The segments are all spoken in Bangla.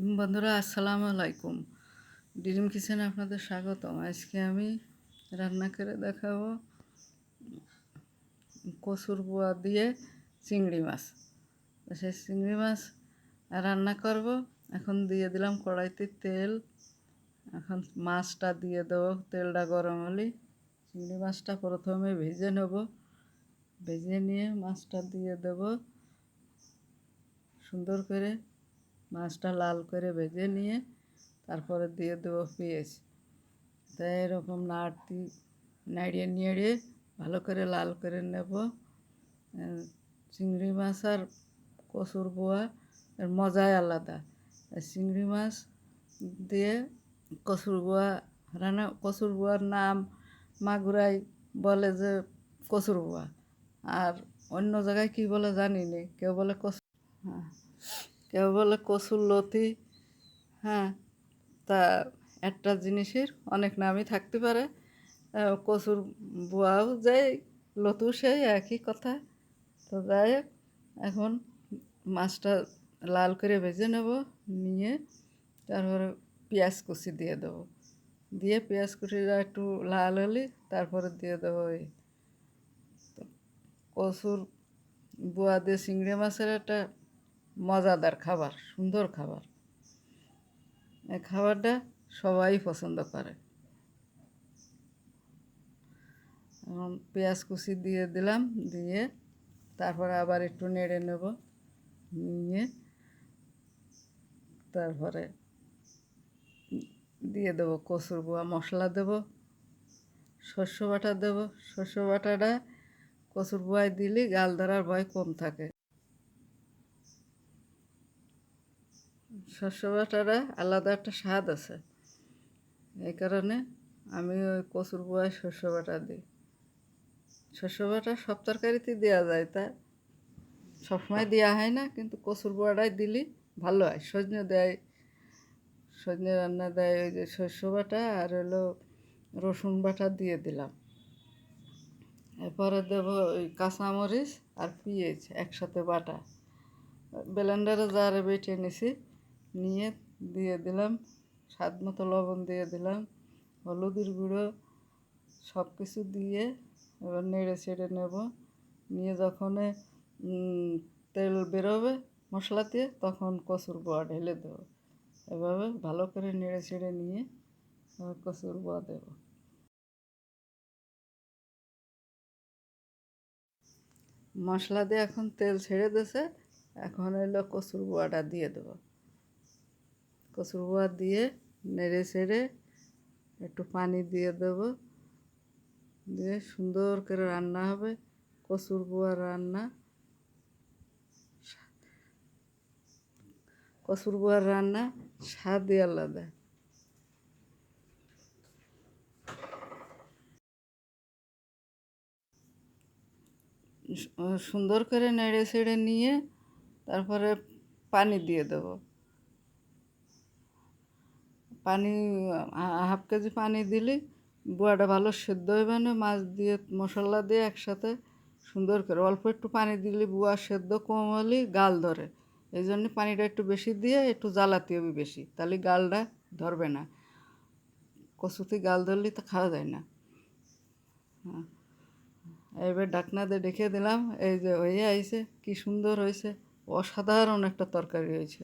বন্ধুরা, আসসালামু আলাইকুম। ডিরিম কিচেনে আপনাদের স্বাগতম। আজকে আমি রান্না করে দেখাবো কসুর বুয়া দিয়ে চিংড়ি মাছ। সেই চিংড়ি মাছ রান্না করব। এখন দিয়ে দিলাম কড়াইতে তেল। এখন মাছটা দিয়ে দেবো, তেলটা গরম হলে। চিংড়ি মাছটা প্রথমে ভেজে নেব। ভেজে নিয়ে মাছটা দিয়ে দেবো। সুন্দর করে মাছটা লাল করে ভেজে নিয়ে তারপরে দিয়ে দেবো পেঁয়াজ। তাই এরকম নাড়তি, নাড়িয়ে নেড়িয়ে ভালো করে লাল করে নেব। চিংড়ি মাছ আর কচুর বোয়া এর মজাই আলাদা। চিংড়ি মাছ দিয়ে কচুর বোয়া, রান্না, কচুর বোয়ার নাম মাগুরাই বলে যে কচুর বোয়া। আর অন্য জায়গায় কী বলে জানি নি, কেউ বলে কচু। হ্যাঁ। কেউ বলে কচুর লতি। হ্যাঁ তা একটা জিনিসের অনেক নামই থাকতে পারে। কচুর বুয়াও যাই লতু সেই, একই কথা। তো যাই এখন মাছটা লাল করে ভেজে নেব, নিয়ে তারপরে পেঁয়াজ কুচি দিয়ে দেবো। দিয়ে পেঁয়াজ কুচিটা একটু লাল হলে তারপরে দিয়ে দেবো ওই কচুর বুয়া দিয়ে চিংড়ি মাছের একটা মজাদার খাবার, সুন্দর খাবার। এই খাবারটা সবাই পছন্দ করে। এখন পেঁয়াজ কুচি দিয়ে দিলাম, দিয়ে তারপরে আবার একটু নেড়ে নেব, নিয়ে তারপরে দিয়ে দেবো কচুর বোয়া মশলা দেবো শস্য বাটা দেবো। শস্য বাটাটা কচুর বোয়ায় দিলে গাল ধরার ভয় কম থাকে। শস্য বাটাটা আলাদা একটা স্বাদ আছে। এই কারণে আমি ওই কচুর বোয়ায় শস্য বাটা দিই। শস্য বাটা সব তরকারিতেই দেওয়া যায় তা। সবসময় দেওয়া হয় না, কিন্তু কচুর বোয়াটাই দিলে ভালো হয়। সজনে দেয়, সজনে রান্না দেয় ওই যে শস্য বাটা আর হলো রসুন বাটা দিয়ে দিলাম। এরপরে দেবো ওই কাঁচামরিচ আর পেঁয়াজ একসাথে বাটা। ব্লেন্ডারে জারে বেটে নিছি। নিয়ে দিয়ে দিলাম, স্বাদ মতো লবণ দিয়ে দিলাম, হলুদের গুঁড়ো সব কিছু দিয়ে এবার নেড়ে ছেড়ে নেব। নিয়ে যখন তেল বেরোবে মশলা দিয়ে তখন কচুর বোয়া ঢেলে দেবো। এভাবে ভালো করে নেড়ে ছেড়ে নিয়ে কচুর বোয়া দেব। মশলা দিয়ে এখন তেল ছেড়ে দিয়েছে, এখন এলো কচুর বোয়াটা দিয়ে দেবো। কচুর বোয়া দিয়ে নেড়ে ছেড়ে একটু পানি দিয়ে দেব। দিয়ে সুন্দর করে রান্না হবে কচুর বোয়ার রান্না। কচুর বোয়ার রান্না স্বাদই আলাদা। সুন্দর করে নেড়ে ছেড়ে নিয়ে তারপরে পানি দিয়ে দেবো। পানি হাফ কেজি পানি দিলে, বুয়াটা ভালো সেদ্ধ হবে না, মাছ দিয়ে মশলা দিয়ে একসাথে সুন্দর করে অল্প একটু পানি দিলে, বুয়া সেদ্ধ কম হলে গাল ধরে। এই জন্য পানিটা একটু বেশি দিয়ে একটু জ্বালাতে হবে বেশি, তাহলে গালটা ধরবে না। কচুতে গাল ধরলে তো খাওয়া যায় না। হ্যাঁ। এবার ডাকনা দিয়ে ডেকে দিলাম, এই যে হয়ে আইছে, কি সুন্দর হয়েছে অসাধারণ একটা তরকারি হয়েছে।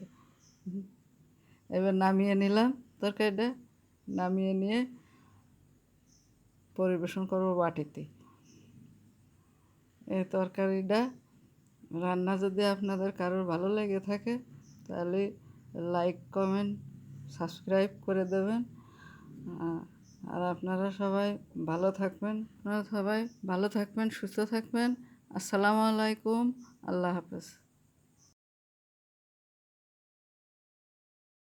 এবার নামিয়ে নিলাম। তরকারিটা নামিয়ে নিয়ে পরিবেশন করব বাটিতে। এই তরকারিটা রান্না যদি আপনাদের কারোর ভালো লেগে থাকে, তাহলে লাইক কমেন্ট সাবস্ক্রাইব করে দেবেন। আর আপনারা সবাই ভালো থাকবেন, আপনারা সবাই ভালো থাকবেন, সুস্থ থাকবেন। আসসালামু আলাইকুম, আল্লাহ হাফেজ।